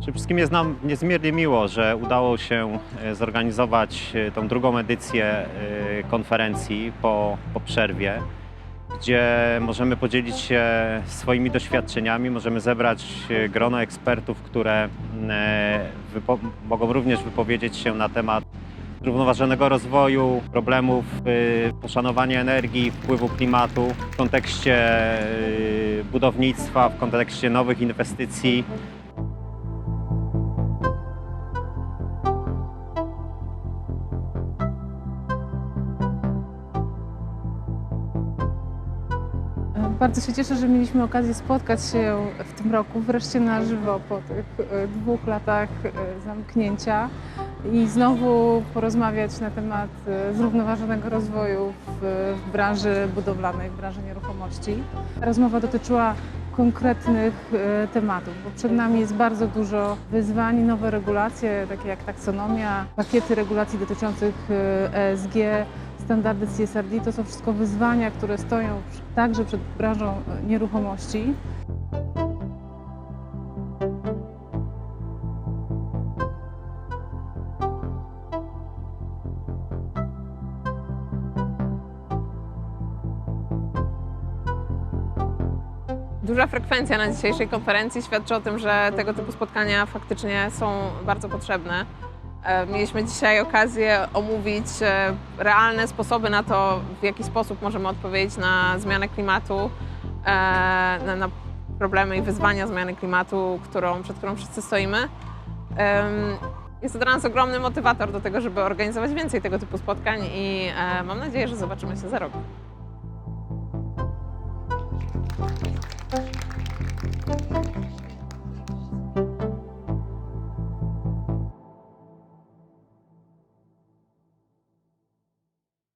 Przede wszystkim jest nam niezmiernie miło, że udało się e, zorganizować e, tą drugą edycję e, konferencji po, po przerwie, gdzie możemy podzielić się swoimi doświadczeniami, możemy zebrać grono ekspertów, które mogą również wypowiedzieć się na temat zrównoważonego rozwoju, problemów poszanowania energii, wpływu klimatu w kontekście budownictwa, w kontekście nowych inwestycji. Bardzo się cieszę, że mieliśmy okazję spotkać się w tym roku wreszcie na żywo po tych e, dwóch latach e, zamknięcia i znowu porozmawiać na temat e, zrównoważonego rozwoju w, branży budowlanej, w branży nieruchomości. Rozmowa dotyczyła konkretnych tematów, bo przed nami jest bardzo dużo wyzwań, nowe regulacje, takie jak taksonomia, pakiety regulacji dotyczących ESG, standardy CSRD to są wszystko wyzwania, które stoją także przed branżą e, nieruchomości. Duża frekwencja na dzisiejszej konferencji świadczy o tym, że tego typu spotkania faktycznie są bardzo potrzebne. E, Mieliśmy dzisiaj okazję omówić e, realne sposoby na to, w jaki sposób możemy odpowiedzieć na zmianę klimatu, e, na, problemy i wyzwania zmiany klimatu, przed którą wszyscy stoimy. Jest to dla nas ogromny motywator do tego, żeby organizować więcej tego typu spotkań i mam nadzieję, że zobaczymy się za rok.